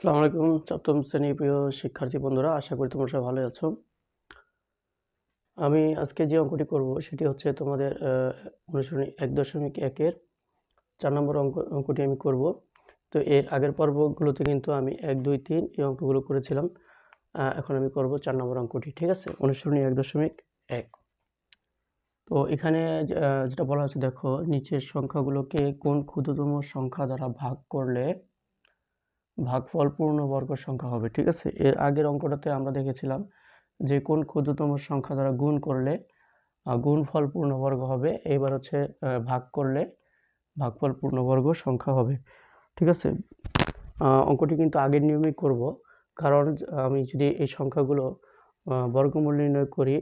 আসসালামু আলাইকুম সপ্তম শ্রেণির প্রিয় শিক্ষার্থী বন্ধুরা, আশা করি তোমরা সবাই ভালোই আছো। আমি আজকে যে অঙ্কটি করব সেটি হচ্ছে তোমাদের অনুসরণী এক দশমিক একের চার নম্বর অঙ্ক, অঙ্কটি আমি করব। তো এর আগের পর্বগুলোতে কিন্তু আমি এক, দুই, তিন এই অঙ্কগুলো করেছিলাম। এখন আমি করব চার নম্বর অঙ্কটি, ঠিক আছে? অনুসরণী এক দশমিক এক। তো এখানে যেটা বলা হচ্ছে দেখো, নিচের সংখ্যাগুলোকে কোন ক্ষুদ্রতম সংখ্যা দ্বারা ভাগ করলে ভাগফল পূর্ণবর্গ সংখ্যা হবে, ঠিক আছে? এর আগের অঙ্কটাতে আমরা দেখেছিলাম যে কোন ক্ষুদ্রতম সংখ্যা দ্বারা গুণ করলে গুণফল পূর্ণবর্গ হবে এবার হচ্ছে ভাগ করলে ভাগফল পূর্ণবর্গ সংখ্যা হবে, ঠিক আছে? অঙ্কটি কিন্তু আগের নিয়মেই করব, কারণ আমি যদি এই সংখ্যাগুলো বর্গমূল নির্ণয় করি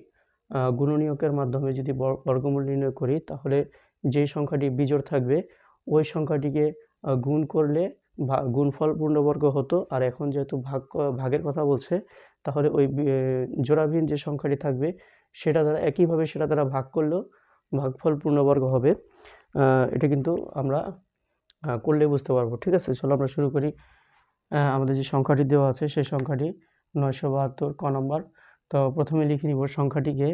গুণনীয়কের মাধ্যমে যদি বর- বর্গমূল নির্ণয় করি, তাহলে যে সংখ্যাটি বিজোড় থাকবে, ওই সংখ্যাটিকে গুণ করলে গুণফল পূর্ণবর্গ হতো। আর এখন যেহেতু ভাগ ভাগের কথা বলছে, তাহলে ওই জোড়াবিহীন যে সংখ্যাটি থাকবে, সেটা দ্বারা, একইভাবে সেটা দ্বারা ভাগ করলেও ভাগফল পূর্ণবর্গ হবে। এটা কিন্তু আমরা করলে বুঝতে পারব, ঠিক আছে? চলো আমরা শুরু করি। আমাদের যে সংখ্যাটি দেওয়া আছে, সেই সংখ্যাটি নয়শো বাহাত্তর, ক নম্বর। তো প্রথমে লিখে নিব সংখ্যাটিকে।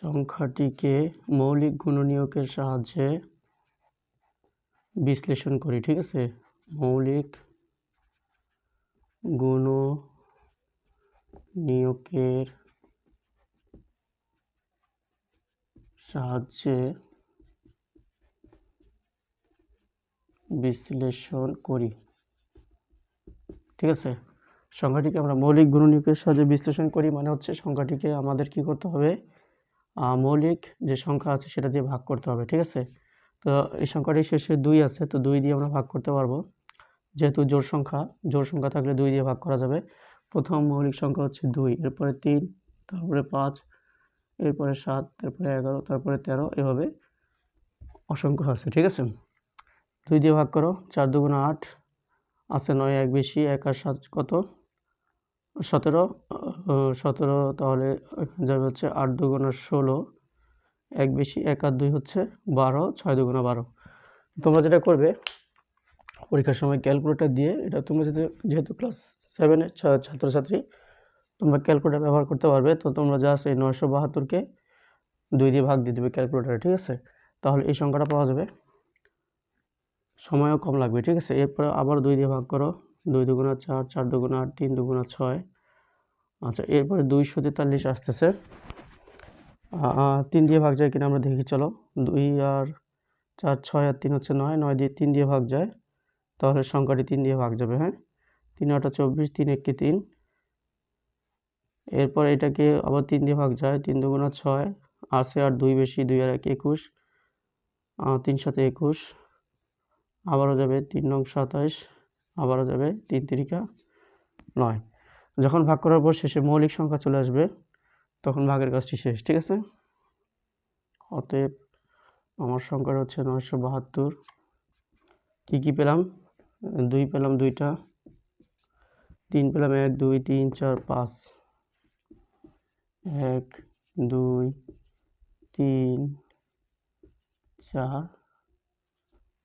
সংখ্যাটিকে মৌলিক গুণনীয়কের সাহায্যে বিশ্লেষণ করি, ঠিক আছে? মৌলিক গুণনীয়কের সাহায্যে বিশ্লেষণ করি, ঠিক আছে? সংখ্যাটিকে আমরা মৌলিক গুণনীয়কের সাহায্যে বিশ্লেষণ করি মানে হচ্ছে সংখ্যাটিকে আমাদের কি করতে হবে? মৌলিক যে সংখ্যা আছে সেটা দিয়ে ভাগ করতে হবে, ঠিক আছে? তো এই সংখ্যাটির শেষে দুই আছে, তো দুই দিয়ে আমরা ভাগ করতে পারব। যেহেতু জোড় সংখ্যা জোর সংখ্যা থাকলে দুই দিয়ে ভাগ করা যাবে। প্রথম মৌলিক সংখ্যা হচ্ছে দুই, এরপরে তিন, তারপরে পাঁচ, এরপরে সাত, তারপরে এগারো, তারপরে তেরো, এভাবে অসংখ্য আছে, ঠিক আছে? দুই দিয়ে ভাগ করো, চার দুগুণ আট, আছে নয়, এক বেশি, এক আর সাত কত? সতেরো সতেরো তাহলে যাবে হচ্ছে আট দুগুণা ষোলো এক বেশি, এক আর দুই হচ্ছে বারো, ছয় দুগুণা বারো। তোমরা যেটা করবে, পরীক্ষার সময় ক্যালকুলেটর দিয়ে, এটা তোমরা যেহেতু যেহেতু ক্লাস সেভেনের ছাত্রছাত্রী, তোমরা ক্যালকুলেটর ব্যবহার করতে পারবে, তো তোমরা জাস্ট এই নয়শো বাহাত্তরকে দুই দিয়ে ভাগ দিয়ে দেবে ক্যালকুলেটারে, ঠিক আছে? তাহলে এই সংখ্যাটা পাওয়া যাবে। সময়ও কম লাগবে, ঠিক আছে? এরপরে আবার দুই দিয়ে ভাগ করো, দুই দুগুণা চার চার দুগুণা আট, তিন দুগুণা ছয়। আচ্ছা এরপরে দুইশো তেতাল্লিশ আসতেছে। তিন দিয়ে ভাগ যায় কিনা আমরা দেখি, চলো। দুই আর চার, ছয় আর তিন হচ্ছে নয় নয় দিয়ে তিন দিয়ে ভাগ যায়, তাহলে সংখ্যাটি তিন দিয়ে ভাগ যাবে হ্যাঁ? তিন আটা চব্বিশ, তিন এককে তিন। এরপর এটাকে আবার তিন দিয়ে ভাগ যায়, তিন দুগুণা ছয়, আসে আর দুই বেশি, দুই আর এক একুশ তিন সাথে একুশ, আবারও যাবে তিন নং সাতাইশ, আবারও যাবে তিন তিরিকা নয়। যখন ভাগ করার পর শেষে মৌলিক সংখ্যা চলে আসবে তখন ভাগের কাজটি শেষ, ঠিক আছে? অতএব আমার সংখ্যাটা হচ্ছে নয়শো বাহাত্তর। কী কী পেলাম? দুই পেলাম দুইটা, তিন পেলাম এক, দুই, তিন, চার, পাঁচ। এক, দুই, তিন, চার,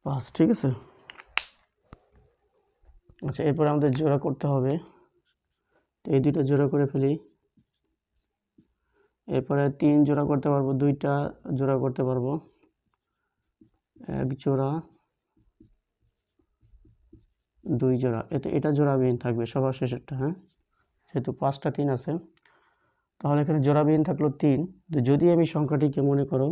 পাঁচ, ঠিক আছে? আচ্ছা এরপর আমাদের জোড়া করতে হবে। তো এই দুইটা জোড়া করে ফেলি। এরপরে তিন জোড়া করতে পারব, দুইটা জোড়া করতে পারব। এক জোড়া, দুই জোড়া এটা এটা জোড়াবিহীন থাকবে সবার শেষেরটা হ্যাঁ? যেহেতু পাঁচটা তিন আছে, তাহলে এখানে জোড়াবিহীন থাকল তিন। তো যদি আমি সংখ্যাটিকে মনে করো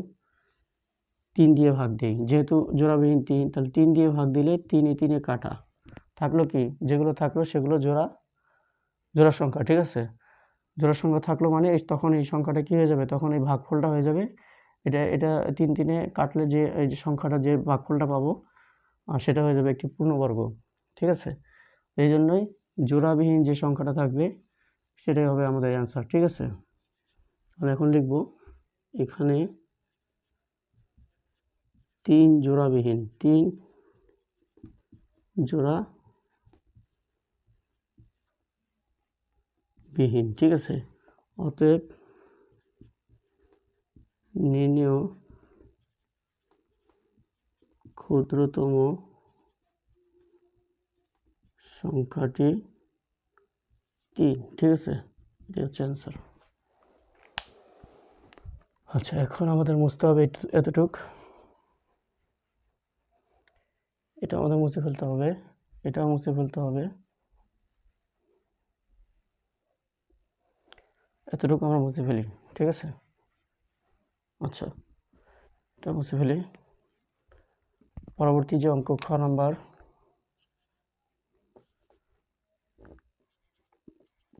তিন দিয়ে ভাগ দিই, যেহেতু জোড়াবিহীন তিন, তাহলে তিন দিয়ে ভাগ দিলে তিনে তিনে কাটা। থাকল কি? যেগুলো থাকল সেগুলো জোড়া জোড়া সংখ্যা, ঠিক আছে? জোড়া সংখ্যা থাকল মানে তখন এই সংখ্যাটা কী হয়ে যাবে? তখন এই ভাগফলটা হয়ে যাবে। এটা এটা তিন তিনে কাটলে যে, এই যে সংখ্যাটা যে ভাগফলটা পাবো সেটা হয়ে যাবে একটি পূর্ণবর্গ। ঠিক আছে? এই জন্যই জোড়াবিহীন যে সংখ্যাটা থাকবে, সেটাই হবে আমাদের অ্যান্সার ঠিক আছে? তাহলে এখন লিখব, এখানে তিন জোড়াবিহীন, তিন জোড়া বিহীন ঠিক আছে। অতএব নির্ণেয় ক্ষুদ্রতম সংখ্যাটি তিন, ঠিক আছে? এটা হচ্ছে অ্যান্সার আচ্ছা এখন আমাদের মুছতে হবে এত- এতটুক। এটা আমাদের মুছে ফেলতে হবে। এটাও মুছে ফেলতে হবে। এতটুকু আমরা মুছে ফেলি, ঠিক আছে? আচ্ছা এটা মুছে ফেলি। পরবর্তী যে অঙ্ক, খ নাম্বার।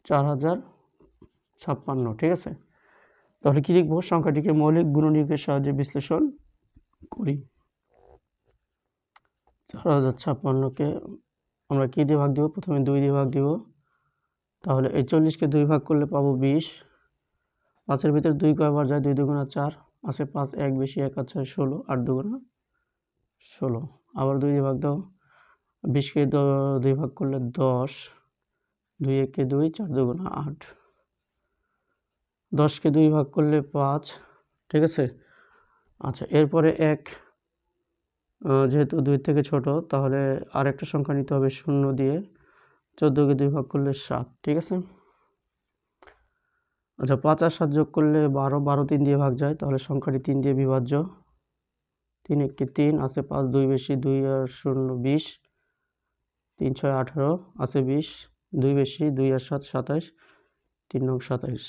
চার হাজার ছাপ্পান্ন, ঠিক আছে? তাহলে কি লিখব? সংখ্যাটিকে মৌলিক গুণনীয়কের সাহায্যে বিশ্লেষণ করি। চার হাজার ছাপ্পান্নকে আমরা কী দিয়ে ভাগ দিব? প্রথমে দুই দিয়ে ভাগ দিব। তাহলে এই চল্লিশকে দুই ভাগ করলে পাবো বিশ। পাঁচের ভিতরে দুই কয়বার যায় দুই দুগুণা চার। আছে পাঁচ এক, বেশি এক আর ছয় ষোলো, আট দুগুণা ষোলো। আবার দুই ভাগ দাও বিশকে দুই ভাগ করলে দশ। দুই একে দুই, চার দুগুণা আট। দশকে দুই ভাগ করলে পাঁচ, ঠিক আছে? আচ্ছা এরপরে এক যেহেতু দুই থেকে ছোট, তাহলে আরেকটা সংখ্যা নিতে হবে শূন্য দিয়ে। চোদ্দোকে দুই ভাগ করলে সাত, ঠিক আছে? আচ্ছা পাঁচ আর সাত যোগ করলে বারো বারো তিন দিয়ে ভাগ যায়, তাহলে সংখ্যাটি তিন দিয়ে বিভাজ্য। তিন একটি তিন, আছে পাঁচ, দুই বেশি দুই আর শূন্য বিশ, তিন ছয় আঠারো, আছে বিশ, দুই বেশি দুই আর সাত সাতাইশ, তিন নং সাতাইশ।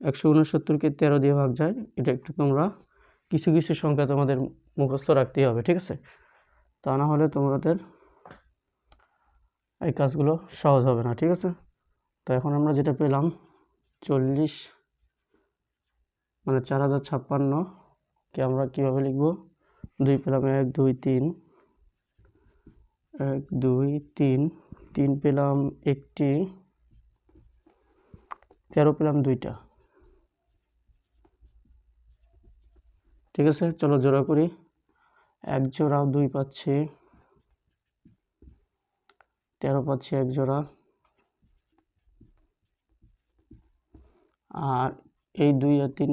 একশো উনসত্তরকে তেরো দিয়ে ভাগ যায়, এটা একটু তোমরা কিছু কিছু সংখ্যা তোমাদের মুখস্থ রাখতেই হবে, ঠিক আছে? তা না হলে তোমাদের এই কাজগুলো সহজ হবে না, ঠিক আছে? তো এখন আমরা যেটা পেলাম, চল্লিশ মানে চার হাজার ছাপ্পান্নকে আমরা কীভাবে লিখব? দুই পেলাম এক, দুই, তিন, এক, দুই, তিন তিন পেলাম একটি, তেরো পেলাম দুইটা। ঠিক আছে? চলো জোড়া করি। এক জোড়া দুই পাচ্ছি। তেরো পাচ্ছি এক জোড়া। আর এই দুই আর তিন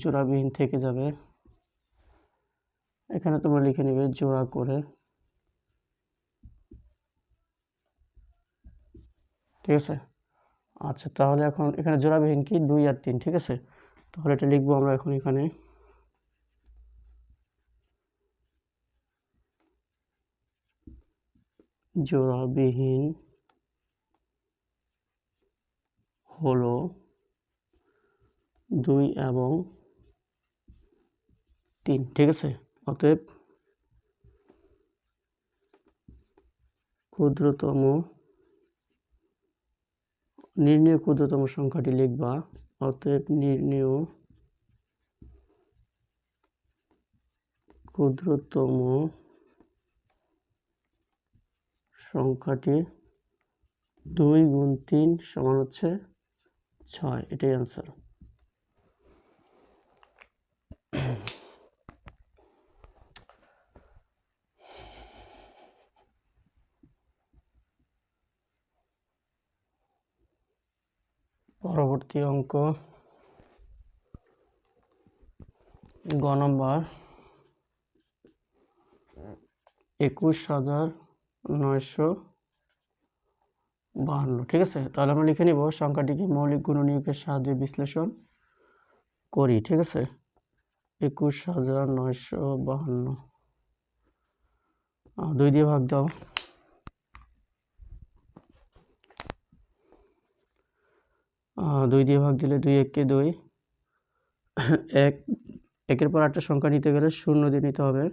জোড়াবিহীন থেকে যাবে। এখানে তোমরা লিখে নেবে জোড়া করে। ঠিক আছে? আচ্ছা তাহলে এখন এখানে জোড়াবিহীন কি? দুই আর তিন, ঠিক আছে? তাহলে এটা লিখব আমরা এখন এখানে। জোড়াবিহীন হলো দুই এবং তিন, ঠিক আছে? অতএব ক্ষুদ্রতম, নির্ণয় ক্ষুদ্রতম সংখ্যাটি লিখবা। অতএব নির্ণয় ক্ষুদ্রতম সংখ্যাটি দুই গুণ তিন সমান হচ্ছে ছয়। এটাই অ্যান্সার পরবর্তী অঙ্ক। গ নম্বর, একুশ হাজার নয়শো বাহান্ন। ঠিক আছে? তাহলে আমরা লিখে নিব সংখ্যাটিকে মৌলিক গুণনীয়কের সাহায্যে বিশ্লেষণ করি, ঠিক আছে? একুশ হাজার নয়শো বাহান্ন। দুই দিয়ে ভাগ দাও। দুই দিয়ে ভাগ দিলে দুই এককে দুই। এক, একের পর একটা সংখ্যা নিতে গেলে শূন্য দিয়ে নিতে হবে।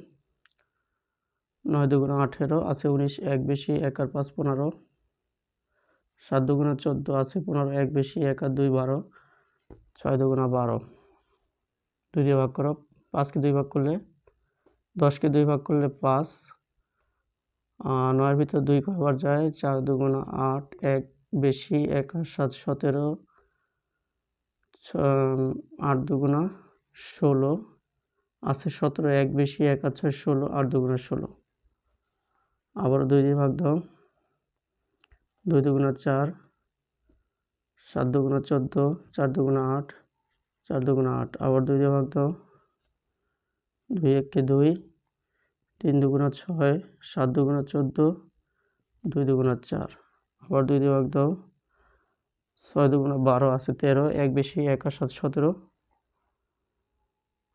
নয় দুগুণা আঠেরো আছে উনিশ, এক বেশি, এক আর পাঁচ পনেরো। সাত দুগুণা চোদ্দ আছে পনেরো, এক বেশি, এক আর দুই বারো। ছয় দুগুণা বারো। দুই দিয়ে ভাগ করো, পাঁচকে দুই ভাগ করলে দশকে দুই ভাগ করলে পাঁচ। নয়ের ভিতর দুই কয়বার যায়? চার দুগুণা আট, এক বেশি, এক আর সাত সতেরো। আট দুগুণা ষোলো আছে সতেরো, এক বেশি, এক আর ছয় ষোলো, আট দুগুণা ষোলো। আবার দুই দিয়ে ভাগ দাও। দুই দুগুণা চার, সাত দুগুণা চোদ্দ, চার দুগুণা আট, চার দুগুণা আট। আবার দুই দিয়ে ভাগ দাও। দুই এককে দুই, তিন দুগুণা ছয়, সাত দুগুণা চোদ্দ, দুই দুগুণা চার। আবার দুই দিয়ে ভাগ দাও। ছয় দুগুণা বারো আছে তেরো, এক বেশি এক আর সাত সতেরো।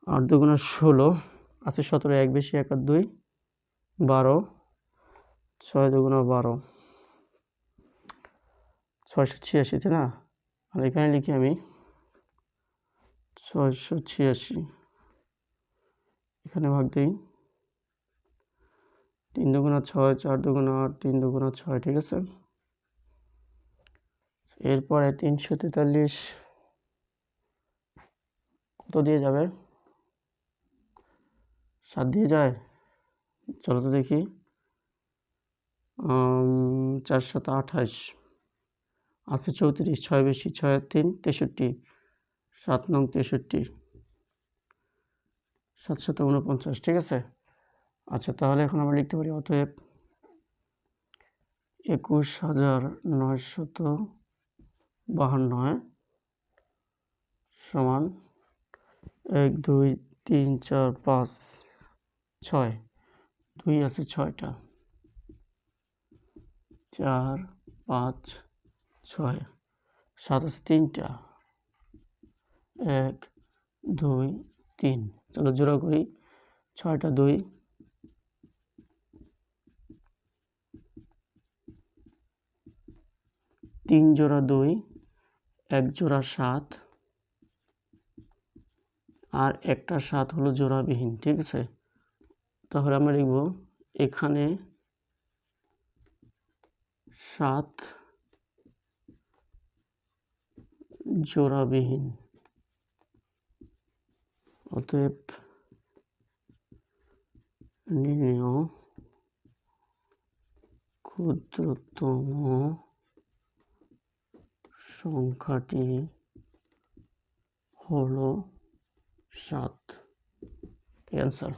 আট দুগুণা ষোলো আছে সতেরো, এক বেশি এক আর দুই, বারো। ছয় দুগুণা বারো। ছয়শো ছিয়াশি, তাই না? আর এখানে লিখি আমি ছয়শো ছিয়াশি। এখানে ভাগ দিই। তিন দুগুণা ছয়, চার দুগুণা আট, তিন দুগুণা ছয়, ঠিক আছে? এরপরে তিনশো তেতাল্লিশ। কত দিয়ে যাবে? সাত দিয়ে যায়? চলো তো দেখি। চার সাত আঠাশ। আছে চৌত্রিশ, ছয় বেশি, ছয় তিন, তেষট্টি। সাত নং তেষট্টি। সাতশত উনপঞ্চাশ, ঠিক আছে? আচ্ছা তাহলে এখন আমরা লিখতে পারি অতএব একুশ হাজার নয়শত বাহান্ন সমান এক, দুই, তিন, চার, পাঁচ, ছয়। দুই আছে ছয়টা। চার, পাঁচ, ছয়, সাত আছে তিনটা। এক, দুই, তিন। চলো জোড়া করি। ছয়টা, দুই। তিন জোড়া দুই, এক জোড়া সাত। আর একটা সাত হলো জোড়াবিহীন, ঠিক আছে? তাহলে আমরা লিখব এখানে সাত জোড়াবিহীন। অতএব নির্ণয় ক্ষুদ্রতম সংখ্যাটি হলো সাত। অ্যান্সার